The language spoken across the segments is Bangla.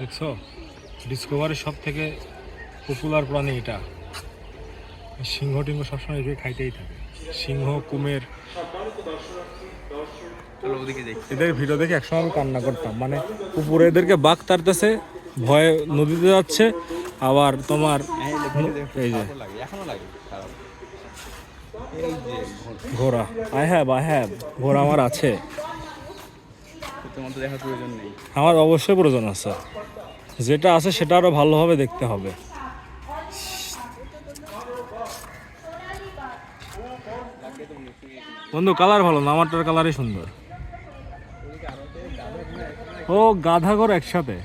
দেখছ? ডিসকভারের সব থেকে পপুলার প্রাণী এটা। সিংহ টিংহ সবসময় এগুলো খাইতেই থাকে। সিংহ কুমের। এদের ভিডিও দেখে একসময় আমি কান্না করতাম। মানে উপরে এদেরকে বাঘ তাড়তেছে ভয়ে নদীতে যাচ্ছে আবার তোমার এই যে ঘোড়া। আই হ্যাভ আই হ্যাভ ঘোড়া আমার আছে। তোমার দেখার প্রয়োজন নেই। আমার অবশ্যই প্রয়োজন আছে। যেটা আছে সেটা আরও ভালোভাবে দেখতে হবে। বন্ধু কালার ভালো না? আমারটার কালারই সুন্দর। ও, গাধা ঘর একসাথে।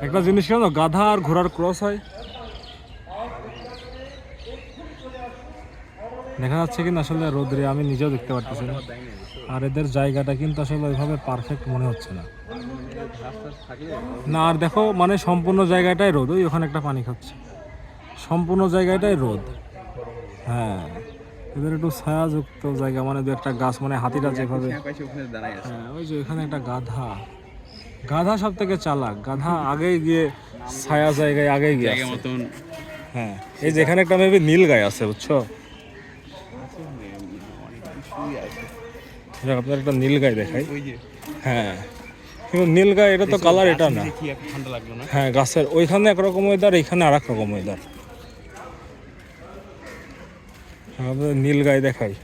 একটা জিনিস কেন গাধা আর ঘোড়ার ক্রস হয়। দেখা যাচ্ছে কিনা আসলে রোদ্রে আমি নিজেও দেখতে পারতেছি না। আর এদের জায়গাটা কিন্তু আসলে ওইভাবে পারফেক্ট মনে হচ্ছে না। না আর দেখো মানে সম্পূর্ণ জায়গাটাই রোদ। ওই ওখানে একটা পানি খাচ্ছে। সম্পূর্ণ জায়গাটাই রোদ। হ্যাঁ এদের একটু ছায়াযুক্ত জায়গা মানে দু একটা গাছ মানে হাতিটা যেভাবে হ্যাঁ ওই যে এখানে একটা গাধা। গাধা সব থেকে চালাক। গাধা আগে গিয়ে ছায়া জায়গায় আগে গিয়ে মতন। হ্যাঁ এই যেখানে একটা মেবি নীল গায়ে আছে বুঝছ? আপনার একটা নীল গায়ে দেখাই। হ্যাঁ। কিন্তু নীল গায়ে এটা তো কালার এটা না। এখন হ্যাঁ গাছের ওইখানে একরকম ওয়েদার এইখানে আর এক রকম ওয়েদার আমাদের নীল গাই দেখাই।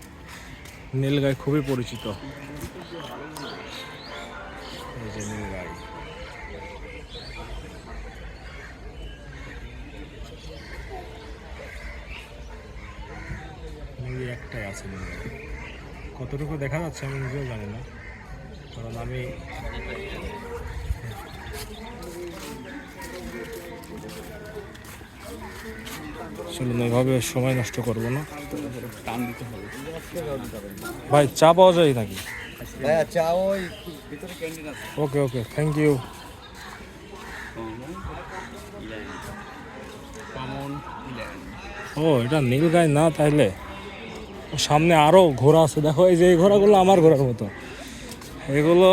নীল গাই খুবই পরিচিত। একটাই আছে নীল গাই। কতটুকু দেখা যাচ্ছে আমি নিজেও জানি না। কারণ আমি চলুন ওইভাবে সময় নষ্ট করব না। টান দিতে হবে ভাই চা পাওয়া যায় নাকি? ওকে ওকে থ্যাংক ইউ ও এটা নীল গাই না তাইলে? ও সামনে আরও ঘোড়া আছে। দেখো, এই যে এই ঘোড়াগুলো আমার ঘোড়ার মতো। এগুলো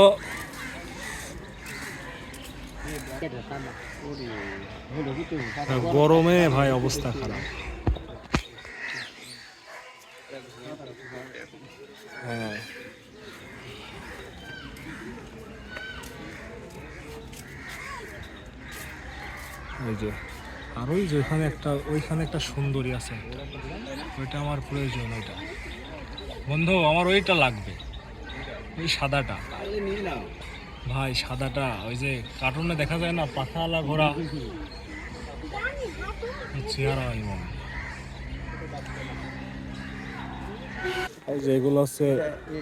গরমে ভাই অবস্থা খারাপ। হ্যাঁ। এই যে। আর ওই যে ওইখানে একটা ওইখানে একটা সুন্দরী আছে একটা। ওইটা আমার প্রয়োজন, ওইটা। বন্ধু, আমার ওইটা লাগবে। ওই সাদাটা। ভাই, সাদাটা, ওই যে কার্টুনে দেখা যায় না, পাখাওয়ালা ঘোড়া? চেহারা এমন এই যে এগুলো হচ্ছে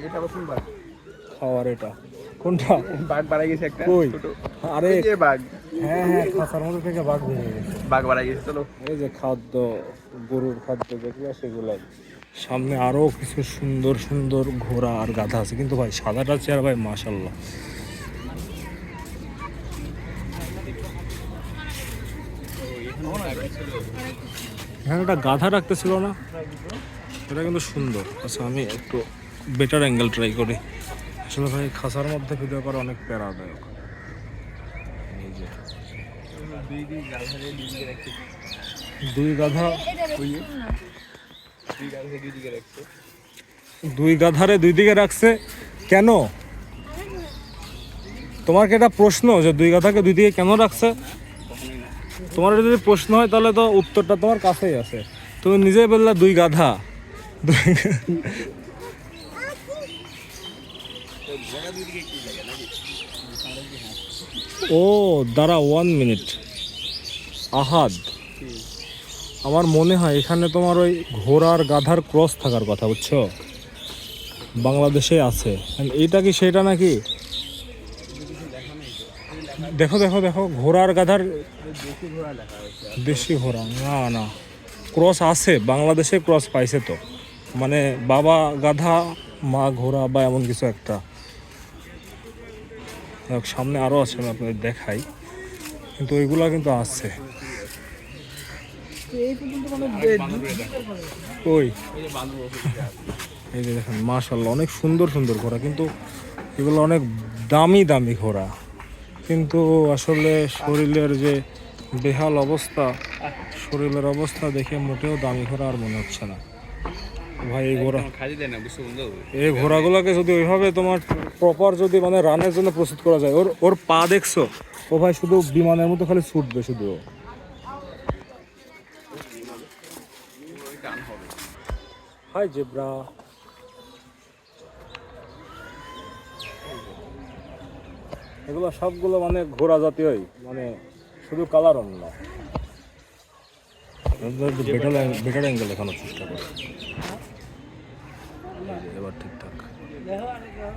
এটা খাওয়ার এটা। কোনটা? বাঘ বাড়াই গেছে একটা কই? আরে এই যে বাঘ। হ্যাঁ হ্যাঁ খাঁচার মধ্যে থেকে বাঘ বেরিয়ে গেছে। বাঘ বাড়াই গেছে চলো। এই যে খাদ্য গরুর খাদ্য যেগুলো সেগুলাই। সামনে আরও কিছু সুন্দর সুন্দর ঘোড়া আর গাধা আছে। কিন্তু ভাই সাদাটা চেয়ার ভাই মাশাল্লাহ এখানে একটা গাধা রাখতেছিল না? এটা কিন্তু সুন্দর। আচ্ছা আমি একটু বেটার অ্যাঙ্গেল ট্রাই করি। আসলে ভাই খাসার মধ্যে ভিডিও করা অনেক প্যারাদায়ক দুই গাধা দুই গাধারে দুই দিকে রাখছে। কেন? তোমার কি এটা প্রশ্ন যে দুই গাধাকে দুই দিকে কেন রাখছে? তোমার যদি প্রশ্ন হয় তাহলে তো উত্তরটা তোমার কাছেই আছে। তুমি নিজেই বললে দুই গাধা দুই- জায়গা দুই দিকে কি জায়গা নাকি ও, দাঁড়া ওয়ান মিনিট আহাদ, আমার মনে হয় এখানে তোমার ওই ঘোড়ার গাধার ক্রস থাকার কথা, বুঝছ? বাংলাদেশে আছে। এইটা কি সেটা নাকি? দেখো দেখো দেখো, ঘোড়ার গাধার দেশি ঘোড়া। না না, ক্রস আছে, বাংলাদেশে ক্রস পাইছে তো। মানে বাবা গাধা, মা ঘোড়া বা এমন কিছু একটা। সামনে আরও আছে আমি আপনাদের দেখাই। কিন্তু ওইগুলা কিন্তু আছে। ওই। এই যে দেখেন মাশাল্লাহ অনেক সুন্দর সুন্দর ঘোড়া কিন্তু এগুলো অনেক দামি দামি ঘোড়া। কিন্তু আসলে শরীরের যে বেহাল অবস্থা শরীরের অবস্থা দেখে মোটেও দামি ঘোড়া আর মনে হচ্ছে না। ভাই এই ঘোড়া। খালি দেয় না বুঝছ বন্ধু? এই ঘোড়াগুলোকে যদি ওইভাবে তোমার প্রপার যদি মানে রানের জন্য প্রস্তুত করা যায় ওর ওর পা দেখছ? ও ভাই শুধু বিমানের মতো খালি ছুটবে শুধু। হাই জেব্রা। এগুলো সবগুলো মানে ঘোড়া জাতীয়ই মানে শুধু কালার অন্য। বেটার অ্যাঙ্গেল দেখানোর চেষ্টা করে। এই যে এবার ঠিকঠাক